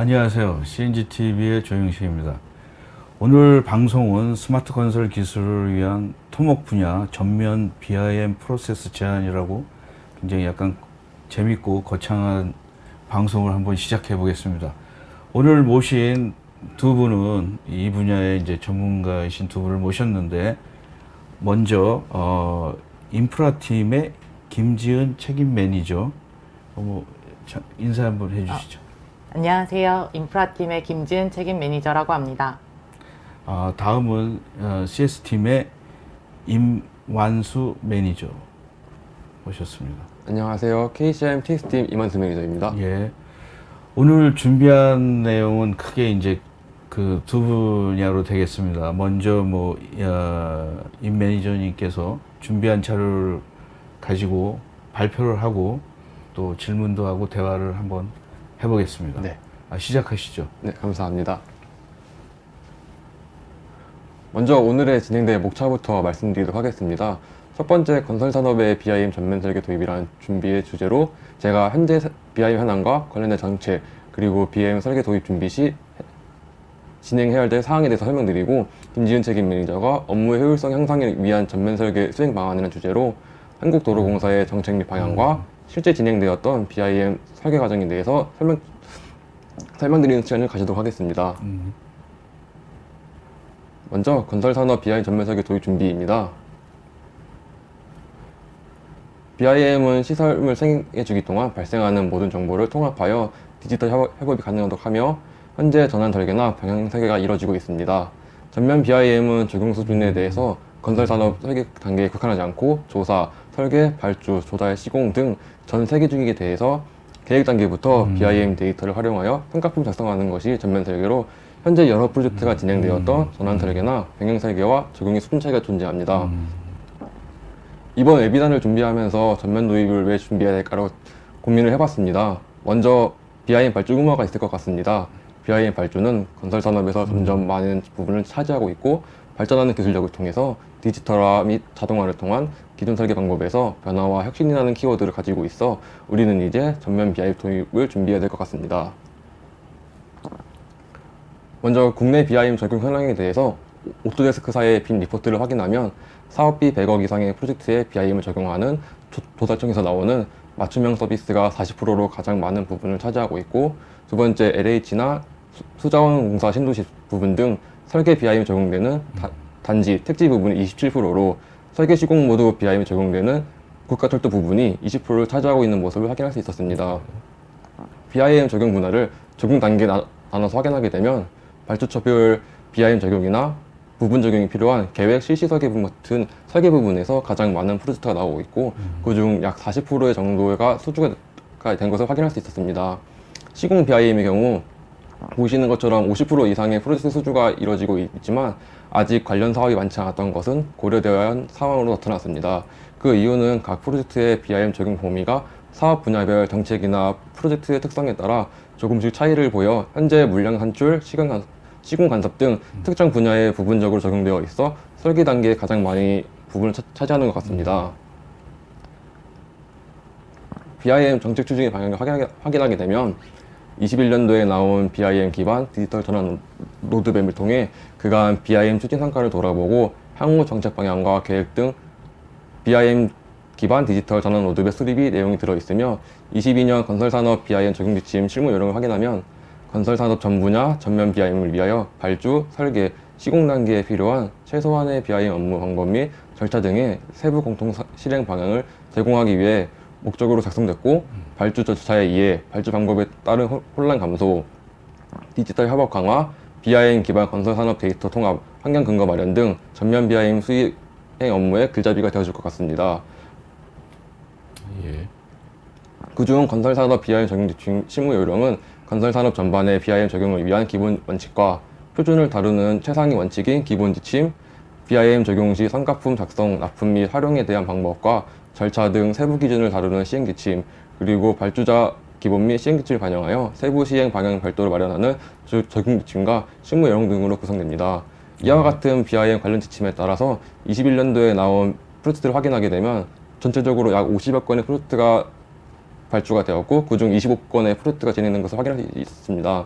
안녕하세요. CNGTV의 조영식입니다. 오늘 방송은 스마트 건설 기술을 위한 토목 분야 전면 BIM 프로세스 제안이라고 굉장히 약간 재밌고 거창한 방송을 한번 시작해 보겠습니다. 오늘 모신 두 분은 이 분야의 이제 전문가이신 두 분을 모셨는데 먼저 어, 인프라 팀의 김지은 책임 매니저 어, 자, 인사 한번 해주시죠. 안녕하세요. 인프라팀의 김지은 책임 매니저라고 합니다. 아, 다음은 어, CS 팀의 임완수 매니저 모셨습니다. 안녕하세요. KCM TS팀 이만수 매니저입니다. 예. 오늘 준비한 내용은 크게 이제 그 두 분야로 되겠습니다. 먼저 뭐, 어, 임 매니저님께서 준비한 자료를 가지고 발표를 하고 또 질문도 하고 대화를 한번 해보겠습니다. 네. 아, 시작하시죠. 네, 감사합니다. 먼저 오늘의 진행될 목차부터 말씀드리도록 하겠습니다. 첫 번째 건설 산업의 BIM 전면 설계 도입이라는 준비의 주제로 제가 현재 BIM 현황과 관련된 정책 그리고 BIM 설계 도입 준비 시 진행해야 될 사항에 대해서 설명드리고 김지은 책임 매니저가 업무의 효율성 향상을 위한 전면 설계 수행 방안이라는 주제로 한국도로공사의 정책 및 방향과 실제 진행되었던 BIM 설계 과정에 대해서 설명 설명드리는 시간을 가지도록 하겠습니다. 음, 먼저 건설산업 BIM 전면 설계 도입 준비입니다. BIM은 시설물 생애 주기 동안 발생하는 모든 정보를 통합하여 디지털 협- 협업이 가능하도록 하며 현재 전환 설계나 방향 설계가 이루어지고 있습니다. 전면 BIM은 적용 수준에 대해서 건설 산업 설계 단계에 국한하지 않고 조사, 설계, 발주, 조달, 시공 등 전 세계 주기에 대해서 계획 단계부터 음. BIM 데이터를 활용하여 평가품 작성하는 것이 전면 설계로 현재 여러 프로젝트가 진행되었던 전환 설계나 병행 설계와 적용의 수준 차이가 존재합니다. 음, 이번 웨비나를 준비하면서 전면 도입을 왜 준비해야 될까로 고민을 해봤습니다. 먼저 BIM 발주 의무화가 있을 것 같습니다. BIM 발주는 건설 산업에서 점점 많은 부분을 차지하고 있고 발전하는 기술력을 통해서 디지털화 및 자동화를 통한 기존 설계 방법에서 변화와 혁신이라는 키워드를 가지고 있어 우리는 이제 전면 BIM 도입을 준비해야 될 것 같습니다. 먼저 국내 BIM 적용 현황에 대해서 오토데스크사의 빈 리포트를 확인하면 사업비 100억 이상의 프로젝트에 BIM을 적용하는 조- 조달청에서 나오는 맞춤형 서비스가 40%로 가장 많은 부분을 차지하고 있고 두 번째 LH나 수자원공사 신도시 부분 등 설계 BIM 적용되는 다- 단지 택지 부분이 27%로 설계 시공 모두 BIM 적용되는 국가철도 부분이 20%를 차지하고 있는 모습을 확인할 수 있었습니다. BIM 적용 문화를 적용 단계 나, 나눠서 확인하게 되면 발주처별 BIM 적용이나 부분 적용이 필요한 계획 실시 설계 부분 같은 설계 부분에서 가장 많은 프로젝트가 나오고 있고 그중 약 40%의 정도가 수주가 된 것을 확인할 수 있었습니다. 시공 BIM의 경우 보시는 것처럼 50% 이상의 프로젝트 수주가 이루어지고 있지만 아직 관련 사업이 많지 않았던 것은 고려되어야 한 상황으로 나타났습니다. 그 이유는 각 프로젝트의 BIM 적용 범위가 사업 분야별 정책이나 프로젝트의 특성에 따라 조금씩 차이를 보여 현재 물량 산출, 시간 간, 시공 간섭 등 특정 분야에 부분적으로 적용되어 있어 설계 단계에 가장 많이 부분을 차, 차지하는 것 같습니다. BIM 정책 추진의 방향을 확인하게, 확인하게 되면 21년도에 나온 BIM 기반 디지털 전환 로드맵을 통해 그간 BIM 추진 성과를 돌아보고 향후 정책 방향과 계획 등 BIM 기반 디지털 전환 로드맵 수립이 내용이 들어있으며 22년 건설산업 BIM 적용 지침 실무 요령을 확인하면 건설산업 전 분야 전면 BIM을 위하여 발주, 설계, 시공 단계에 필요한 최소한의 BIM 업무 방법 및 절차 등의 세부 공통 사- 실행 방향을 제공하기 위해 목적으로 작성됐고 발주 절차의 이해, 발주 방법에 따른 호- 혼란 감소, 디지털 협업 강화, BIM 기반 건설 산업 데이터 통합, 환경 근거 마련 등 전면 BIM 수행 업무의 글잡이가 되어줄 것 같습니다. 예. 그중 건설산업 BIM 적용 지침 실무 요령은 건설산업 전반의 BIM 적용을 위한 기본 원칙과 표준을 다루는 최상위 원칙인 기본 지침, BIM 적용 시 성가품 작성, 납품 및 활용에 대한 방법과 절차 등 세부 기준을 다루는 시행 지침, 그리고 발주자 기본 및 시행 지침을 반영하여 세부 시행 방향 별도로 마련하는 주- 적용 지침과 실무 요령 등으로 구성됩니다. 이와 같은 BIM 관련 지침에 따라서 21년도에 나온 프로젝트를 확인하게 되면 전체적으로 약 50여 건의 프로젝트가 발주가 되었고 그중 25건의 프로젝트가 진행된 것을 확인할 수 있습니다.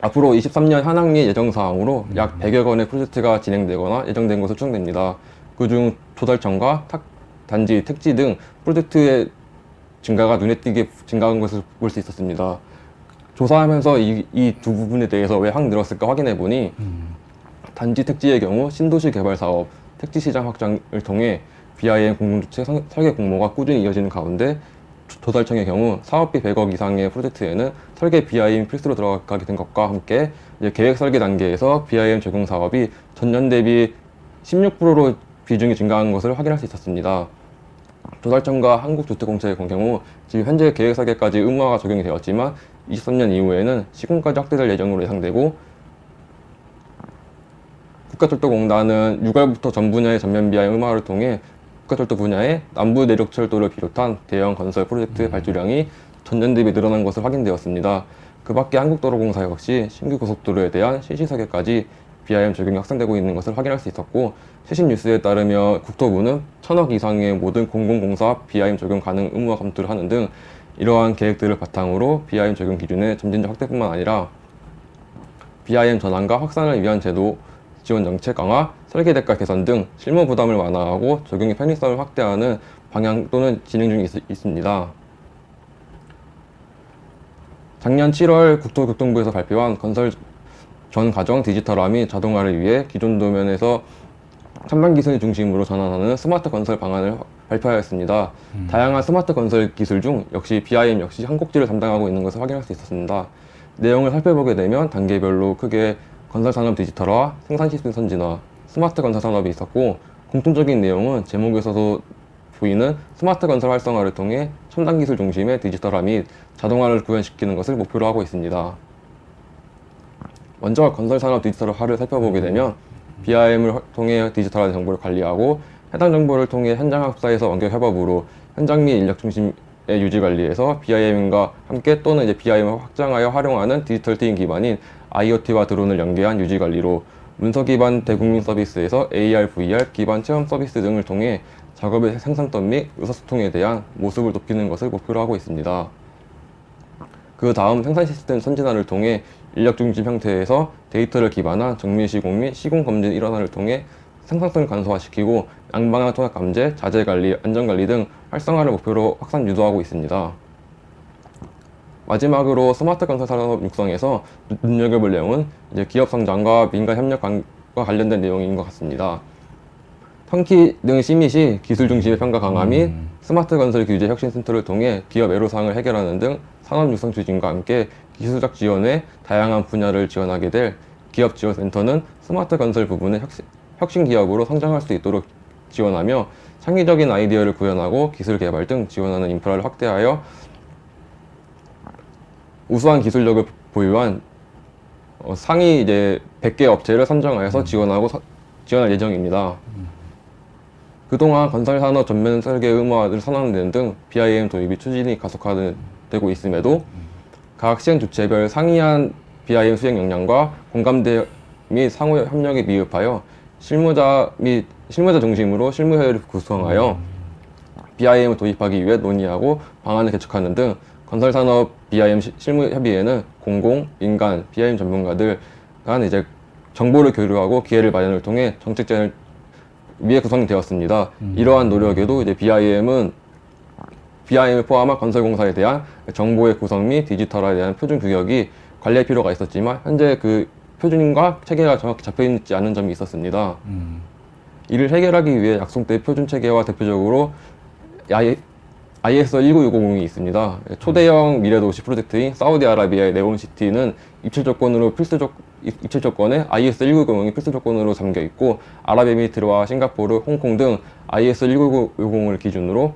앞으로 23년 한학리 예정 사항으로 약 100여 건의 프로젝트가 진행되거나 예정된 것으로 추정됩니다. 그중 조달청과 탁, 단지, 택지 등 프로젝트의 증가가 눈에 띄게 증가한 것을 볼 수 있었습니다. 조사하면서 이 두 부분에 대해서 왜 확 늘었을까 확인해 보니 단지 택지의 경우 신도시 개발 사업, 택지 시장 확장을 통해 BIM 공동주체 선- 설계 공모가 꾸준히 이어지는 가운데 조- 조달청의 경우 사업비 100억 이상의 프로젝트에는 설계 BIM 필수로 들어가게 된 것과 함께 계획 설계 단계에서 BIM 적용 사업이 전년 대비 16%로 비중이 증가한 것을 확인할 수 있었습니다. 조달청과 한국주택공사의 경우 지금 현재 계획 설계까지 의무화가 적용이 되었지만 23년 이후에는 시공까지 확대될 예정으로 예상되고 국가철도공단은 6월부터 전 분야의 전면 비하의 의무화를 통해 국가철도 분야의 남부 내륙 철도를 비롯한 대형 건설 프로젝트 발주량이 전년 대비 늘어난 것을 확인되었습니다. 그 밖에 한국도로공사 역시 신규 고속도로에 대한 실시 설계까지 BIM 적용이 확산되고 있는 것을 확인할 수 있었고 최신 뉴스에 따르면 국토부는 천억 이상의 모든 공공공사 BIM 적용 가능 의무화 검토를 하는 등 이러한 계획들을 바탕으로 BIM 적용 기준의 점진적 확대뿐만 아니라 BIM 전환과 확산을 위한 제도 지원 정책 강화, 설계 대가 개선 등 실무 부담을 완화하고 적용의 편의성을 확대하는 방향 또는 진행 중에 있, 있습니다. 작년 7월 국토교통부에서 발표한 건설 전 과정 디지털화 및 자동화를 위해 기존 도면에서 첨단 기술 중심으로 전환하는 스마트 건설 방안을 발표하였습니다. 다양한 스마트 건설 기술 중 역시 BIM 역시 한 꼭지를 담당하고 있는 것을 확인할 수 있었습니다. 내용을 살펴보게 되면 단계별로 크게 건설 산업 디지털화, 생산 시스템 선진화, 스마트 건설 산업이 있었고 공통적인 내용은 제목에서도 보이는 스마트 건설 활성화를 통해 첨단 기술 중심의 디지털화 및 자동화를 구현시키는 것을 목표로 하고 있습니다. 먼저 건설 산업 디지털화를 살펴보게 되면 BIM을 통해 디지털한 정보를 관리하고 해당 정보를 통해 현장 합사에서 원격 협업으로 현장 및 인력 중심의 유지 관리에서 BIM과 함께 또는 이제 BIM을 확장하여 활용하는 디지털 팀 기반인 IoT와 드론을 연계한 유지 관리로 문서 기반 대국민 서비스에서 AR, VR 기반 체험 서비스 등을 통해 작업의 생산성 및 의사소통에 대한 모습을 높이는 것을 목표로 하고 있습니다. 그 다음 생산 시스템 선진화를 통해 인력 중심 형태에서 데이터를 기반한 정밀 시공 및 시공 검진 일환화를 통해 생산성을 간소화시키고 양방향 통합 감재, 자재 관리, 안전 관리 등 활성화를 목표로 확산 유도하고 있습니다. 마지막으로 스마트 건설 산업 육성에서 눈- 눈여겨볼 내용은 이제 기업 성장과 민간 협력과 관련된 내용인 것 같습니다. 터키 등 시밋이 기술 중심의 평가 강화 및 스마트 건설 규제 혁신 센터를 통해 기업 애로사항을 해결하는 등 산업 육성 추진과 함께 기술적 지원의 다양한 분야를 지원하게 될 기업 지원 센터는 스마트 건설 부분의 혁신, 혁신 기업으로 성장할 수 있도록 지원하며 창의적인 아이디어를 구현하고 기술 개발 등 지원하는 인프라를 확대하여 우수한 기술력을 보유한 어, 상위 이제 100개 업체를 선정하여서 지원하고 서- 지원할 예정입니다. 그동안 건설 산업 전면 설계 의무화를 선언하는 등 BIM 도입이 추진이 가속화되고 있음에도 각 시행 주체별 상이한 BIM 수행 역량과 공감대 및 상호 협력에 미흡하여 실무자 및 실무자 중심으로 실무회의를 구성하여 BIM을 도입하기 위해 논의하고 방안을 개척하는 등 건설산업 BIM 시- 실무협의회는 공공, 민간, BIM 전문가들 간 이제 정보를 교류하고 기회를 마련을 통해 정책 제안을 위해 구성되었습니다. 이러한 노력에도 이제 BIM은 BIM을 포함한 건설공사에 대한 정보의 구성 및 디지털화에 대한 표준 규격이 관리할 필요가 있었지만 현재 그 표준과 체계가 정확히 잡혀 있지 않은 점이 있었습니다. 음. 이를 해결하기 위해 약속된 표준 체계와 대표적으로 ISO 19650이 있습니다. 초대형 미래도시 프로젝트인 사우디아라비아의 네온시티는 입출 조건으로 필수 조, 입- 입출 조건에 ISO 190이 필수 조건으로 담겨 있고 아랍에미리트와 싱가포르, 홍콩 등 ISO 190을 기준으로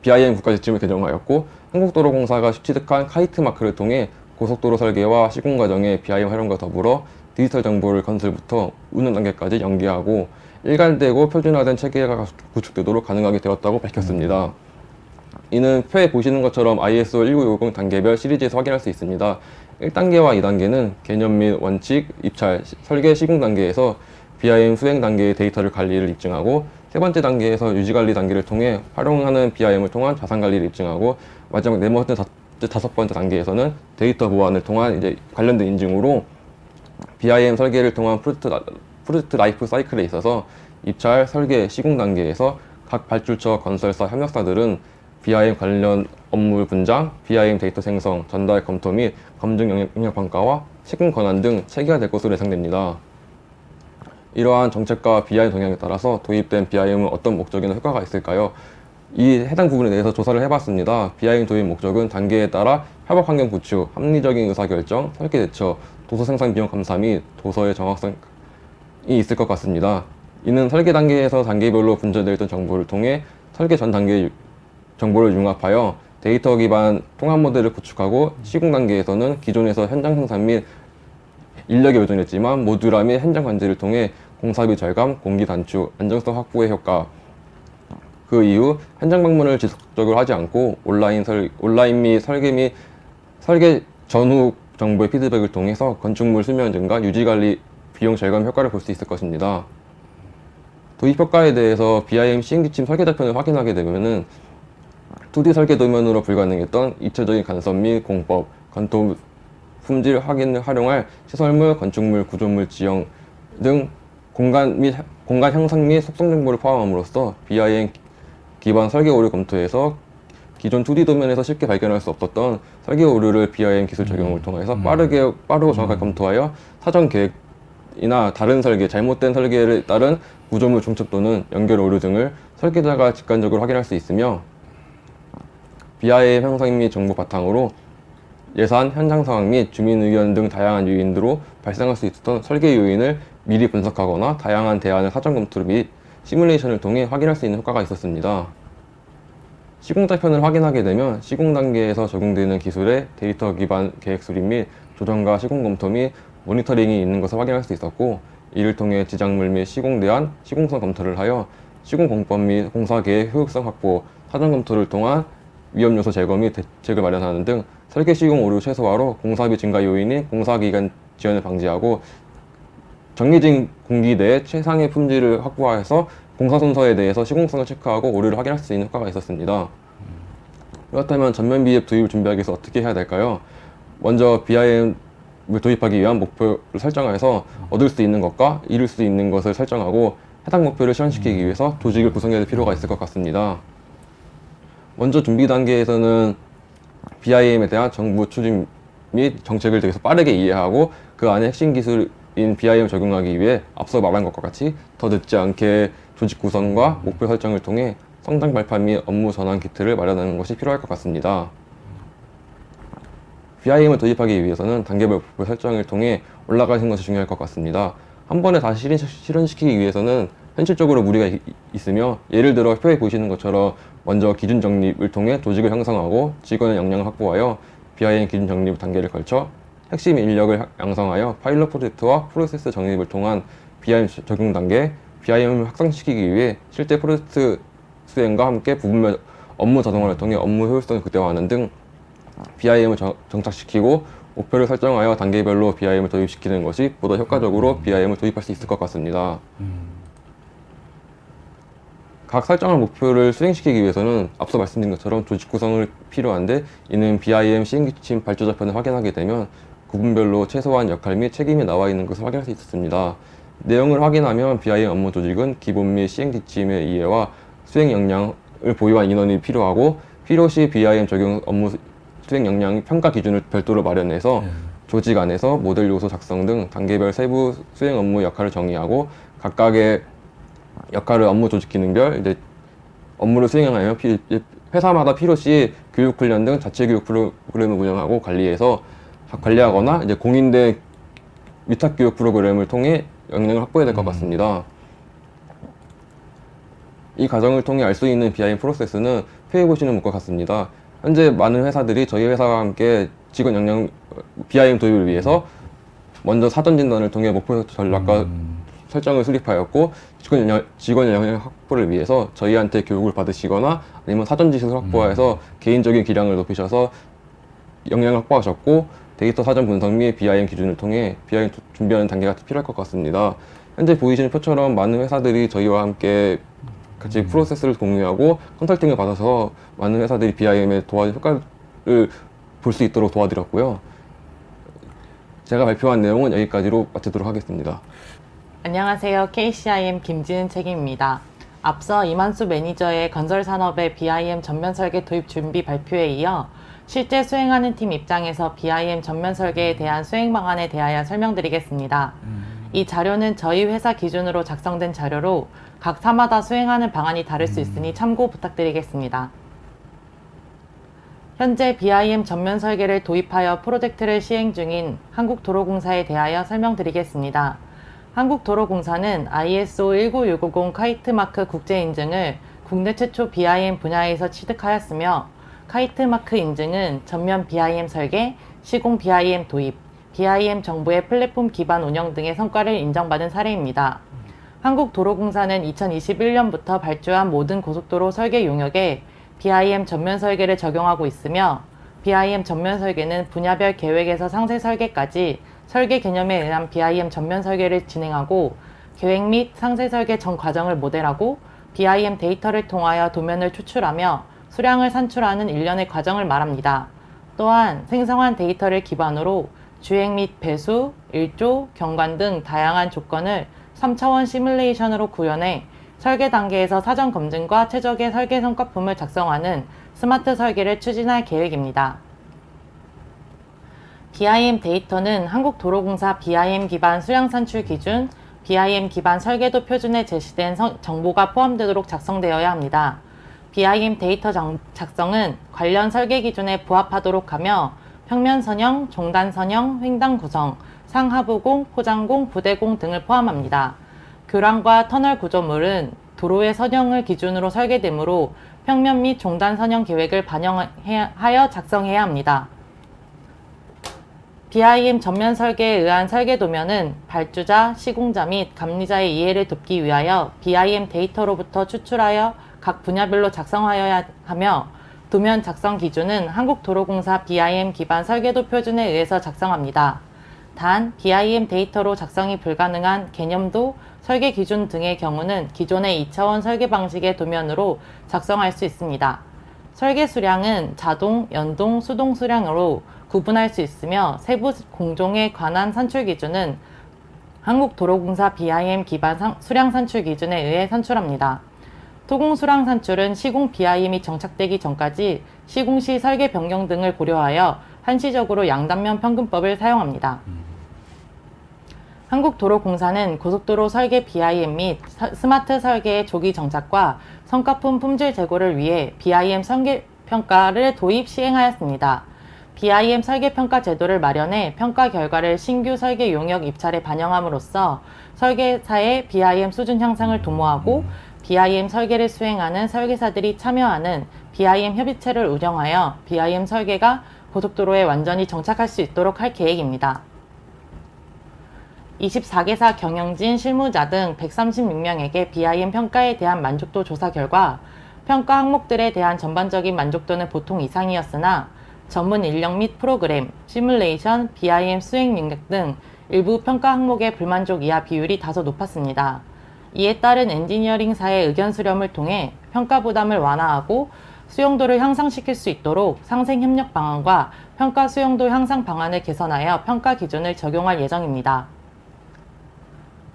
BIM 국가 지침을 개정하였고 한국도로공사가 취득한 카이트 마크를 통해 고속도로 설계와 시공 과정의 BIM 활용과 더불어 디지털 정보를 건설부터 운영 단계까지 연계하고 일관되고 표준화된 체계가 구축되도록 가능하게 되었다고 밝혔습니다. 이는 표에 보시는 것처럼 ISO 1960 단계별 시리즈에서 확인할 수 있습니다. 1단계와 2단계는 개념 및 원칙, 입찰, 시- 설계 시공 단계에서 BIM 수행 단계의 데이터를 관리를 입증하고 세 번째 단계에서 유지 관리 단계를 통해 활용하는 BIM을 통한 자산 관리를 입증하고 마지막 네 번째 다섯 번째 단계에서는 데이터 보완을 통한 이제 관련된 인증으로 BIM 설계를 통한 프로젝트, 라- 프로젝트 라이프 사이클에 있어서 입찰, 설계, 시공 단계에서 각 발주처, 건설사, 협력사들은 BIM 관련 업무 분장, BIM 데이터 생성, 전달 검토 및 검증 영역, 평가와 시공 권한 등 체계화될 것으로 예상됩니다. 이러한 정책과 BIM 동향에 따라서 도입된 BIM은 어떤 목적이나 효과가 있을까요? 이 해당 부분에 대해서 조사를 해봤습니다. BIM 도입 목적은 단계에 따라 협업 환경 구축, 합리적인 의사결정, 설계 대처, 도서 생산 비용 감사 및 도서의 정확성이 있을 것 같습니다. 이는 설계 단계에서 단계별로 분절되어 있던 정보를 통해 설계 전 단계의 유- 정보를 융합하여 데이터 기반 통합 모델을 구축하고 시공 단계에서는 기존에서 현장 생산 및 인력에 의존했지만 모듈화 및 현장 관제를 통해 공사비 절감, 공기 단축, 안정성 확보의 효과, 그 이후 현장 방문을 지속적으로 하지 않고 온라인 설 온라인 및 설계 및 설계 전후 정보의 피드백을 통해서 건축물 수명 증가, 유지 관리 비용 절감 효과를 볼 수 있을 것입니다. 도입 효과에 대해서 BIM 시행 지침 설계 자편을 확인하게 되면은 2D 설계 도면으로 불가능했던 입체적인 간섭 및 공법, 건토 품질 확인을 활용할 시설물, 건축물, 구조물 지형 등 공간 및 공간 형상 및 속성 정보를 포함함으로써 BIM 기반 설계 오류 검토에서 기존 2D 도면에서 쉽게 발견할 수 없었던 설계 오류를 BIM 기술 적용을 통해서 빠르게 빠르고 정확하게 검토하여 사전 계획이나 다른 설계, 잘못된 설계에 따른 구조물 중첩 또는 연결 오류 등을 설계자가 직관적으로 확인할 수 있으며 BIM 형상 및 정보 바탕으로 예산, 현장 상황 및 주민 의견 등 다양한 요인으로 발생할 수 있었던 설계 요인을 미리 분석하거나 다양한 대안을 사전 검토 및 시뮬레이션을 통해 확인할 수 있는 효과가 있었습니다. 시공 자편을 확인하게 되면 시공 단계에서 적용되는 기술의 데이터 기반 계획 수립 및 조정과 시공 검토 및 모니터링이 있는 것을 확인할 수 있었고 이를 통해 지작물 및 시공 대안, 시공성 검토를 하여 시공 공법 및 공사 계획 효율성 확보, 사전 검토를 통한 위험 요소 제거 및 대책을 마련하는 등 설계 시공 오류 최소화로 공사비 증가 요인인 공사 기간 지연을 방지하고 정리진 공기 내에 최상의 품질을 확보해서 공사 순서에 대해서 시공성을 체크하고 오류를 확인할 수 있는 효과가 있었습니다. 그렇다면 전면 비입 도입을 준비하기 위해서 어떻게 해야 될까요? 먼저 BIM을 도입하기 위한 목표를 설정해서 얻을 수 있는 것과 이룰 수 있는 것을 설정하고 해당 목표를 실현시키기 위해서 조직을 구성해야 될 필요가 있을 것 같습니다. 먼저 준비 단계에서는 BIM에 대한 정부 추진 및 정책을 되게 빠르게 이해하고 그 안에 핵심 기술인 BIM을 적용하기 위해 앞서 말한 것과 같이 더 늦지 않게 조직 구성과 목표 설정을 통해 성장 발판 및 업무 전환 키트를 마련하는 것이 필요할 것 같습니다. BIM을 도입하기 위해서는 단계별 목표 설정을 통해 올라가는 것이 중요할 것 같습니다. 한 번에 다시 실현, 실현 시키기 위해서는 현실적으로 무리가 이- 있으며 예를 들어 표에 보시는 것처럼 먼저 기준 정립을 통해 조직을 형성하고 직원의 역량을 확보하여 BIM 기준 정립 단계를 걸쳐 핵심 인력을 하- 양성하여 파일럿 프로젝트와 프로세스 정립을 통한 BIM 적용 단계, BIM을 확산시키기 위해 실제 프로젝트 수행과 함께 부분별 업무 자동화를 통해 업무 효율성을 극대화하는 등 BIM을 정착시키고 목표를 설정하여 단계별로 BIM을 도입시키는 것이 보다 효과적으로 BIM을 도입할 수 있을 것 같습니다. 각 설정한 목표를 수행시키기 위해서는 앞서 말씀드린 것처럼 조직 구성을 필요한데 이는 BIM 시행 기침 발주 자편을 확인하게 되면 구분별로 최소한 역할 및 책임이 나와 있는 것을 확인할 수 있었습니다. 내용을 확인하면 BIM 업무 조직은 기본 및 시행 지침의 이해와 수행 역량을 보유한 인원이 필요하고 필요시 BIM 적용 업무 수행 역량 평가 기준을 별도로 마련해서 조직 안에서 모델 요소 작성 등 단계별 세부 수행 업무 역할을 정의하고 각각의 역할을 업무 조직 기능별 이제 업무를 수행하여 피- 회사마다 필요시 교육 훈련 등 자체 교육 프로그램을 운영하고 관리해서 관리하거나 이제 공인된 위탁 교육 프로그램을 통해 역량을 확보해야 될 것 같습니다. 이 과정을 통해 알 수 있는 BIM 프로세스는 표에 보시는 것과 같습니다. 현재 많은 회사들이 저희 회사와 함께 직원 역량 BIM 도입을 위해서 먼저 사전 진단을 통해 목표 전략과 설정을 수립하였고 직원 영역, 직원 영역 확보를 위해서 저희한테 교육을 받으시거나 아니면 사전 지식을 확보해서 개인적인 기량을 높이셔서 역량을 확보하셨고 데이터 사전 분석 및 BIM 기준을 통해 BIM 도- 준비하는 단계가 필요할 것 같습니다. 현재 보이시는 표처럼 많은 회사들이 저희와 함께 같이 프로세스를 공유하고 컨설팅을 받아서 많은 회사들이 BIM에 도와준 효과를 볼 수 있도록 도와드렸고요. 제가 발표한 내용은 여기까지로 마치도록 하겠습니다. 안녕하세요. KCIM 김지은 책임입니다. 앞서 이만수 매니저의 건설 산업의 BIM 전면 설계 도입 준비 발표에 이어 실제 수행하는 팀 입장에서 BIM 전면 설계에 대한 수행 방안에 대하여 설명드리겠습니다. 이 자료는 저희 회사 기준으로 작성된 자료로 각 사마다 수행하는 방안이 다를 수 있으니 참고 부탁드리겠습니다. 현재 BIM 전면 설계를 도입하여 프로젝트를 시행 중인 한국도로공사에 대하여 설명드리겠습니다. 한국도로공사는 ISO 19650 카이트마크 국제 인증을 국내 최초 BIM 분야에서 취득하였으며 카이트마크 인증은 전면 BIM 설계, 시공 BIM 도입, BIM 정보의 플랫폼 기반 운영 등의 성과를 인정받은 사례입니다. 한국도로공사는 2021년부터 발주한 모든 고속도로 설계 용역에 BIM 전면 설계를 적용하고 있으며 BIM 전면 설계는 분야별 계획에서 상세 설계까지 설계 개념에 의한 BIM 전면 설계를 진행하고 계획 및 상세 설계 전 과정을 모델하고 BIM 데이터를 통하여 도면을 추출하며 수량을 산출하는 일련의 과정을 말합니다. 또한 생성한 데이터를 기반으로 주행 및 배수, 일조, 경관 등 다양한 조건을 3차원 시뮬레이션으로 구현해 설계 단계에서 사전 검증과 최적의 설계 성과품을 작성하는 스마트 설계를 추진할 계획입니다. BIM 데이터는 한국도로공사 BIM 기반 수량 산출 기준, BIM 기반 설계도 표준에 제시된 성- 정보가 포함되도록 작성되어야 합니다. BIM 데이터 장- 작성은 관련 설계 기준에 부합하도록 하며 평면 선형, 종단 선형, 횡단 구성, 상하부공, 포장공, 부대공 등을 포함합니다. 교량과 터널 구조물은 도로의 선형을 기준으로 설계되므로 평면 및 종단 선형 계획을 반영하여 작성해야 합니다. BIM 전면 설계에 의한 설계 도면은 발주자, 시공자 및 감리자의 이해를 돕기 위하여 BIM 데이터로부터 추출하여 각 분야별로 작성하여야 하며 도면 작성 기준은 한국도로공사 BIM 기반 설계도 표준에 의해서 작성합니다. 단, BIM 데이터로 작성이 불가능한 개념도, 설계 기준 등의 경우는 기존의 2차원 설계 방식의 도면으로 작성할 수 있습니다. 설계 수량은 자동, 연동, 수동 수량으로 구분할 수 있으며 세부 공종에 관한 산출 기준은 한국도로공사 BIM 기반 상- 수량 산출 기준에 의해 산출합니다. 토공 수량 산출은 시공 BIM이 정착되기 전까지 시공 시 설계 변경 등을 고려하여 한시적으로 양단면 평균법을 사용합니다. 한국도로공사는 고속도로 설계 BIM 및 사- 스마트 설계의 조기 정착과 성과품 품질 제고를 위해 BIM 설계 평가를 도입 시행하였습니다. BIM 설계 평가 제도를 마련해 평가 결과를 신규 설계 용역 입찰에 반영함으로써 설계사의 BIM 수준 향상을 도모하고 BIM 설계를 수행하는 설계사들이 참여하는 BIM 협의체를 운영하여 BIM 설계가 고속도로에 완전히 정착할 수 있도록 할 계획입니다. 24개사 경영진, 실무자 등 136명에게 BIM 평가에 대한 만족도 조사 결과 평가 항목들에 대한 전반적인 만족도는 보통 이상이었으나 전문 인력 및 프로그램, 시뮬레이션, BIM 수행 능력 등 일부 평가 항목의 불만족 이하 비율이 다소 높았습니다. 이에 따른 엔지니어링사의 의견 수렴을 통해 평가 부담을 완화하고 수용도를 향상시킬 수 있도록 상생 협력 방안과 평가 수용도 향상 방안을 개선하여 평가 기준을 적용할 예정입니다.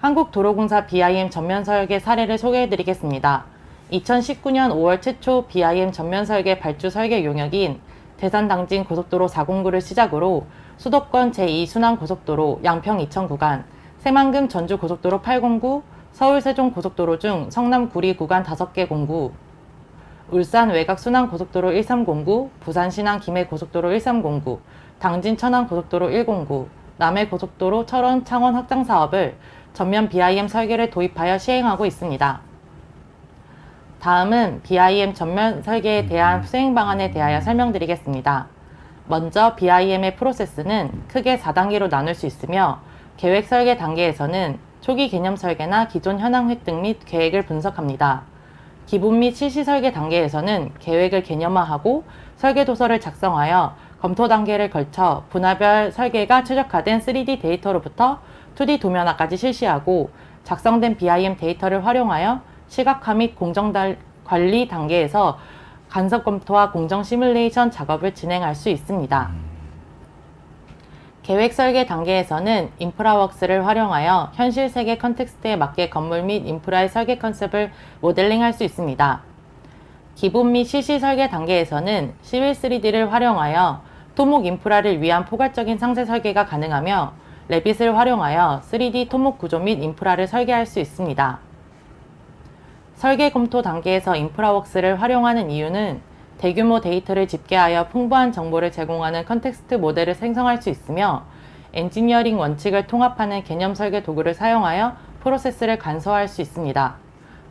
한국도로공사 BIM 전면 설계 사례를 소개해 드리겠습니다. 2019년 5월 최초 BIM 전면 설계 발주 설계 용역인 대산 당진 고속도로 409를 시작으로 수도권 제2 순환 고속도로 양평 이천 구간, 새만금 전주 고속도로 809, 서울 세종 고속도로 중 성남 구리 구간 5개 공구, 울산 외곽 순환 고속도로 1309, 부산 신안 김해 고속도로 1309, 당진 천안 고속도로 109, 남해 고속도로 철원 창원 확장 사업을 전면 BIM 설계를 도입하여 시행하고 있습니다. 다음은 BIM 전면 설계에 대한 수행 방안에 대하여 설명드리겠습니다. 먼저 BIM의 프로세스는 크게 4단계로 나눌 수 있으며 계획 설계 단계에서는 초기 개념 설계나 기존 현황 획득 및 계획을 분석합니다. 기본 및 실시 설계 단계에서는 계획을 개념화하고 설계 도서를 작성하여 검토 단계를 걸쳐 분야별 설계가 최적화된 3D 데이터로부터 2D 도면화까지 실시하고 작성된 BIM 데이터를 활용하여 시각화 및 공정 달- 관리 단계에서 간섭 검토와 공정 시뮬레이션 작업을 진행할 수 있습니다. 계획 설계 단계에서는 인프라웍스를 활용하여 현실 세계 컨텍스트에 맞게 건물 및 인프라의 설계 컨셉을 모델링할 수 있습니다. 기본 및 실시 설계 단계에서는 시빌 3D를 활용하여 토목 인프라를 위한 포괄적인 상세 설계가 가능하며 레빗을 활용하여 3D 토목 구조 및 인프라를 설계할 수 있습니다. 설계 검토 단계에서 인프라웍스를 활용하는 이유는 대규모 데이터를 집계하여 풍부한 정보를 제공하는 컨텍스트 모델을 생성할 수 있으며 엔지니어링 원칙을 통합하는 개념 설계 도구를 사용하여 프로세스를 간소화할 수 있습니다.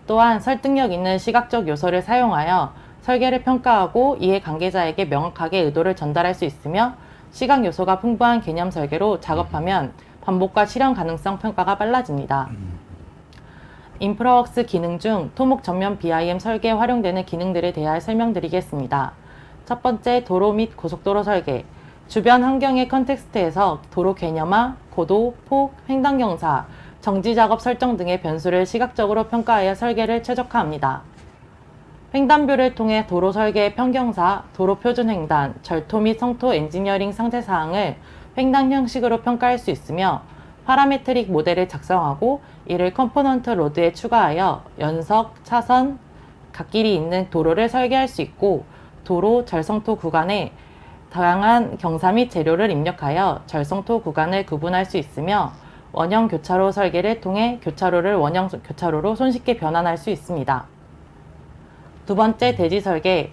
또한 설득력 있는 시각적 요소를 사용하여 설계를 평가하고 이해 관계자에게 명확하게 의도를 전달할 수 있으며 시각 요소가 풍부한 개념 설계로 작업하면 반복과 실현 가능성 평가가 빨라집니다. 인프라웍스 기능 중 토목 전면 BIM 설계에 활용되는 기능들에 대하여 설명드리겠습니다. 첫 번째, 도로 및 고속도로 설계. 주변 환경의 컨텍스트에서 도로 개념화, 고도, 폭, 횡단 경사, 정지 작업 설정 등의 변수를 시각적으로 평가하여 설계를 최적화합니다. 횡단뷰를 통해 도로 설계의 평경사, 도로 표준 횡단, 절토 및 성토 엔지니어링 상세 사항을 횡단 형식으로 평가할 수 있으며 파라메트릭 모델을 작성하고 이를 컴포넌트 로드에 추가하여 연석, 차선, 갓길이 있는 도로를 설계할 수 있고 도로, 절성토 구간에 다양한 경사 및 재료를 입력하여 절성토 구간을 구분할 수 있으며 원형 교차로 설계를 통해 교차로를 원형 교차로로 손쉽게 변환할 수 있습니다. 두 번째 대지 설계.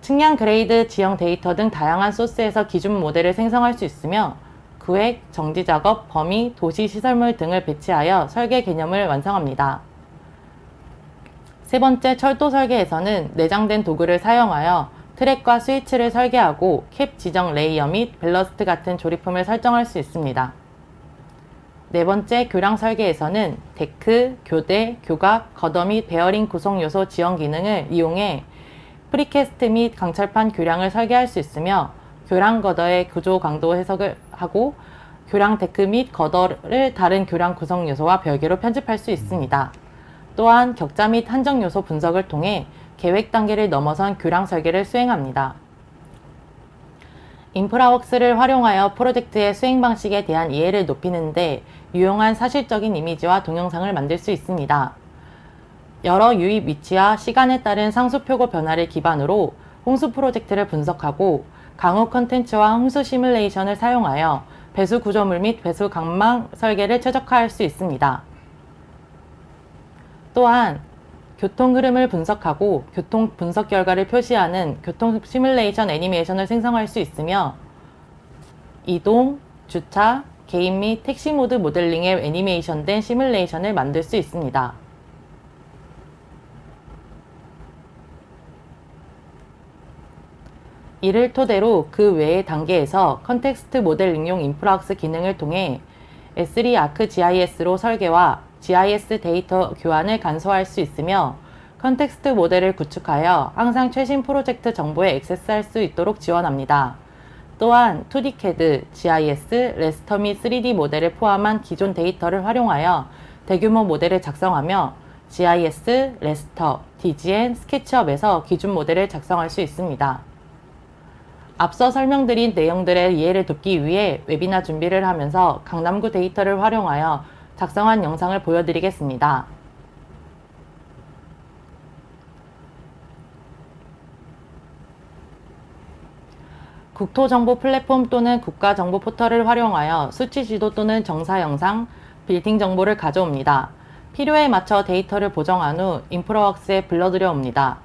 측량 그레이드 지형 데이터 등 다양한 소스에서 기준 모델을 생성할 수 있으며 구획, 정지 작업, 범위, 도시 시설물 등을 배치하여 설계 개념을 완성합니다. 세 번째 철도 설계에서는 내장된 도구를 사용하여 트랙과 스위치를 설계하고 캡 지정 레이어 및 밸러스트 같은 조립품을 설정할 수 있습니다. 네 번째 교량 설계에서는 데크, 교대, 교각, 걷어 및 베어링 구성 요소 지원 기능을 이용해 프리캐스트 및 강철판 교량을 설계할 수 있으며 교량 걷어의 구조 강도 해석을 하고 교량 데크 및 걷어를 다른 교량 구성 요소와 별개로 편집할 수 있습니다. 또한 격자 및 한정 요소 분석을 통해 계획 단계를 넘어선 교량 설계를 수행합니다. 인프라웍스를 활용하여 프로젝트의 수행 방식에 대한 이해를 높이는데 유용한 사실적인 이미지와 동영상을 만들 수 있습니다. 여러 유입 위치와 시간에 따른 상수표고 변화를 기반으로 홍수 프로젝트를 분석하고 강우 컨텐츠와 홍수 시뮬레이션을 사용하여 배수 구조물 및 배수 강망 설계를 최적화할 수 있습니다. 또한 교통 흐름을 분석하고 교통 분석 결과를 표시하는 교통 시뮬레이션 애니메이션을 생성할 수 있으며 이동, 주차, 개인 및 택시 모드 모델링의 애니메이션된 시뮬레이션을 만들 수 있습니다. 이를 토대로 그 외의 단계에서 컨텍스트 모델 응용 인프라웍스 기능을 통해 S3 아크 GIS로 설계와 GIS 데이터 교환을 간소화할 수 있으며 컨텍스트 모델을 구축하여 항상 최신 프로젝트 정보에 액세스할 수 있도록 지원합니다. 또한 2D CAD, GIS, 레스터 및 3D 모델을 포함한 기존 데이터를 활용하여 대규모 모델을 작성하며 GIS, 레스터, DGN, 스케치업에서 기준 모델을 작성할 수 있습니다. 앞서 설명드린 내용들의 이해를 돕기 위해 웨비나 준비를 하면서 강남구 데이터를 활용하여 작성한 영상을 보여드리겠습니다. 국토정보 플랫폼 또는 국가정보 포털을 활용하여 수치 지도 또는 정사 영상, 빌딩 정보를 가져옵니다. 필요에 맞춰 데이터를 보정한 후 인프라웍스에 불러들여 옵니다.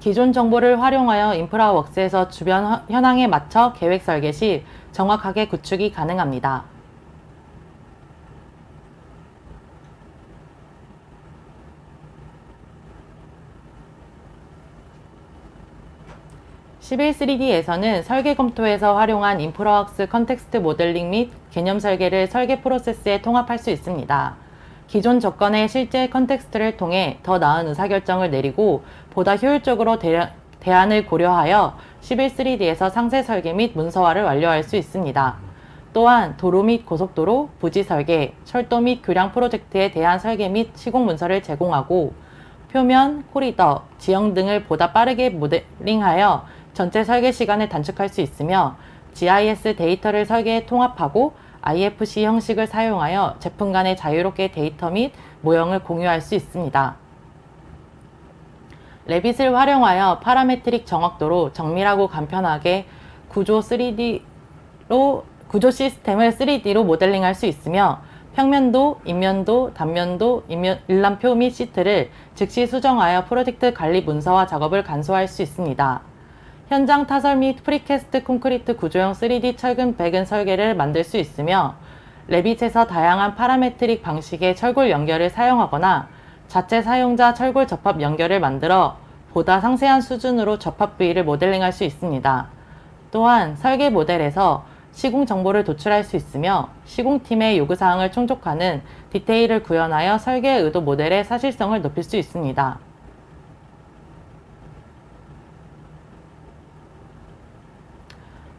기존 정보를 활용하여 인프라웍스에서 주변 화- 현황에 맞춰 계획 설계 시 정확하게 구축이 가능합니다. (11 3D에서는) 설계 검토에서 활용한 인프라웍스 컨텍스트 모델링 및 개념 설계를 설계 프로세스에 통합할 수 있습니다. 기존 조건의 실제 컨텍스트를 통해 더 나은 의사결정을 내리고 보다 효율적으로 대, 대안을 고려하여 11 3D에서 상세 설계 및 문서화를 완료할 수 있습니다. 또한 도로 및 고속도로, 부지 설계, 철도 및 교량 프로젝트에 대한 설계 및 시공 문서를 제공하고 표면, 코리더, 지형 등을 보다 빠르게 모델링하여 전체 설계 시간을 단축할 수 있으며 GIS 데이터를 설계에 통합하고 IFC 형식을 사용하여 제품 간에 자유롭게 데이터 및 모형을 공유할 수 있습니다. 레빗을 활용하여 파라메트릭 정확도로 정밀하고 간편하게 구조 3D로 구조 시스템을 3D로 모델링할 수 있으며 평면도, 인면도, 단면도, 인면, 일람표 및 시트를 즉시 수정하여 프로젝트 관리 문서와 작업을 간소화할 수 있습니다. 현장 타설 및 프리캐스트 콘크리트 구조형 3D 철근 백은 설계를 만들 수 있으며 레빗에서 다양한 파라메트릭 방식의 철골 연결을 사용하거나 자체 사용자 철골 접합 연결을 만들어 보다 상세한 수준으로 접합 부위를 모델링할 수 있습니다. 또한 설계 모델에서 시공 정보를 도출할 수 있으며 시공팀의 요구사항을 충족하는 디테일을 구현하여 설계 의도 모델의 사실성을 높일 수 있습니다.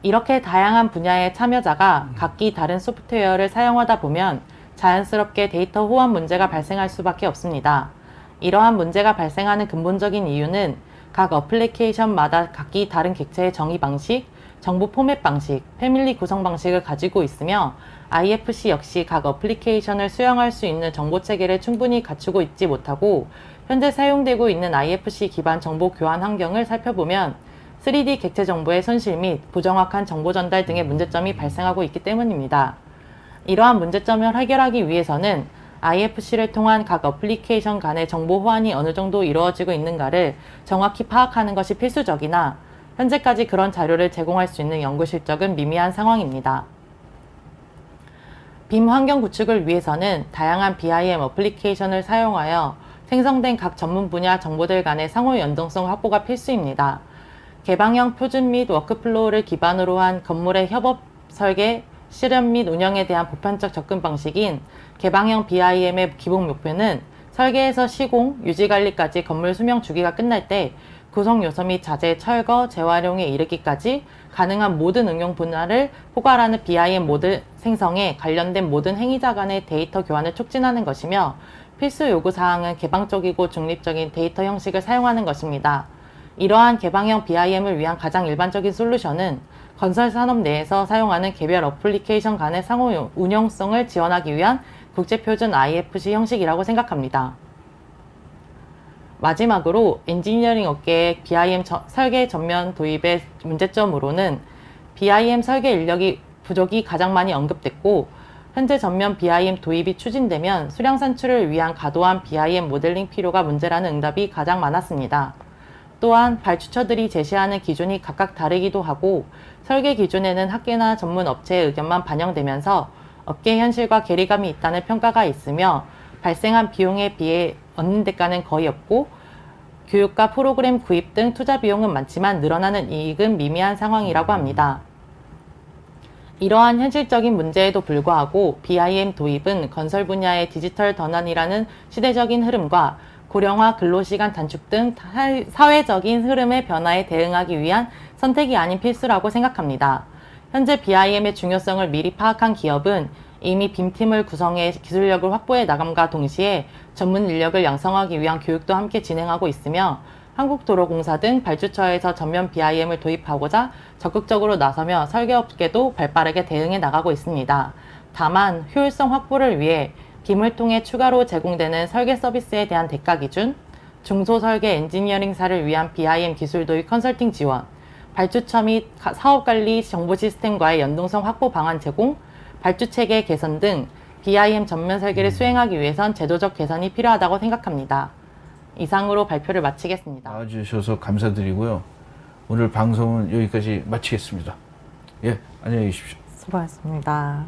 이렇게 다양한 분야의 참여자가 각기 다른 소프트웨어를 사용하다 보면 자연스럽게 데이터 호환 문제가 발생할 수밖에 없습니다. 이러한 문제가 발생하는 근본적인 이유는 각 어플리케이션마다 각기 다른 객체의 정의 방식, 정보 포맷 방식, 패밀리 구성 방식을 가지고 있으며 IFC 역시 각 어플리케이션을 수용할 수 있는 정보 체계를 충분히 갖추고 있지 못하고 현재 사용되고 있는 IFC 기반 정보 교환 환경을 살펴보면 3D 객체 정보의 손실 및 부정확한 정보 전달 등의 문제점이 발생하고 있기 때문입니다. 이러한 문제점을 해결하기 위해서는 IFC를 통한 각 어플리케이션 간의 정보 호환이 어느 정도 이루어지고 있는가를 정확히 파악하는 것이 필수적이나 현재까지 그런 자료를 제공할 수 있는 연구 실적은 미미한 상황입니다. 빔 환경 구축을 위해서는 다양한 BIM 어플리케이션을 사용하여 생성된 각 전문 분야 정보들 간의 상호 연동성 확보가 필수입니다. 개방형 표준 및 워크플로우를 기반으로 한 건물의 협업 설계, 실현 및 운영에 대한 보편적 접근 방식인 개방형 BIM의 기본 목표는 설계에서 시공, 유지 관리까지 건물 수명 주기가 끝날 때 구성 요소 및 자재 철거, 재활용에 이르기까지 가능한 모든 응용 분야를 포괄하는 BIM 모드 생성에 관련된 모든 행위자 간의 데이터 교환을 촉진하는 것이며 필수 요구 사항은 개방적이고 중립적인 데이터 형식을 사용하는 것입니다. 이러한 개방형 BIM을 위한 가장 일반적인 솔루션은 건설 산업 내에서 사용하는 개별 어플리케이션 간의 상호 운영성을 지원하기 위한 국제표준 IFC 형식이라고 생각합니다. 마지막으로 엔지니어링 업계의 BIM 저- 설계 전면 도입의 문제점으로는 BIM 설계 인력이 부족이 가장 많이 언급됐고 현재 전면 BIM 도입이 추진되면 수량 산출을 위한 과도한 BIM 모델링 필요가 문제라는 응답이 가장 많았습니다. 또한 발주처들이 제시하는 기준이 각각 다르기도 하고 설계 기준에는 학계나 전문 업체의 의견만 반영되면서 업계 현실과 괴리감이 있다는 평가가 있으며 발생한 비용에 비해 얻는 대가는 거의 없고 교육과 프로그램 구입 등 투자 비용은 많지만 늘어나는 이익은 미미한 상황이라고 합니다. 이러한 현실적인 문제에도 불구하고 BIM 도입은 건설 분야의 디지털 전환이라는 시대적인 흐름과 고령화, 근로시간 단축 등 사- 사회적인 흐름의 변화에 대응하기 위한 선택이 아닌 필수라고 생각합니다. 현재 BIM의 중요성을 미리 파악한 기업은 이미 빔팀을 구성해 기술력을 확보해 나감과 동시에 전문 인력을 양성하기 위한 교육도 함께 진행하고 있으며 한국도로공사 등 발주처에서 전면 BIM을 도입하고자 적극적으로 나서며 설계업계도 발빠르게 대응해 나가고 있습니다. 다만 효율성 확보를 위해 빔을 통해 추가로 제공되는 설계 서비스에 대한 대가 기준, 중소 설계 엔지니어링사를 위한 BIM 기술 도입 컨설팅 지원, 발주처 및 가- 사업 관리 정보 시스템과의 연동성 확보 방안 제공, 발주 체계 개선 등 BIM 전면 설계를 수행하기 위해선 제도적 개선이 필요하다고 생각합니다. 이상으로 발표를 마치겠습니다. 나와주셔서 감사드리고요. 오늘 방송은 여기까지 마치겠습니다. 예, 안녕히 계십시오. 수고하셨습니다.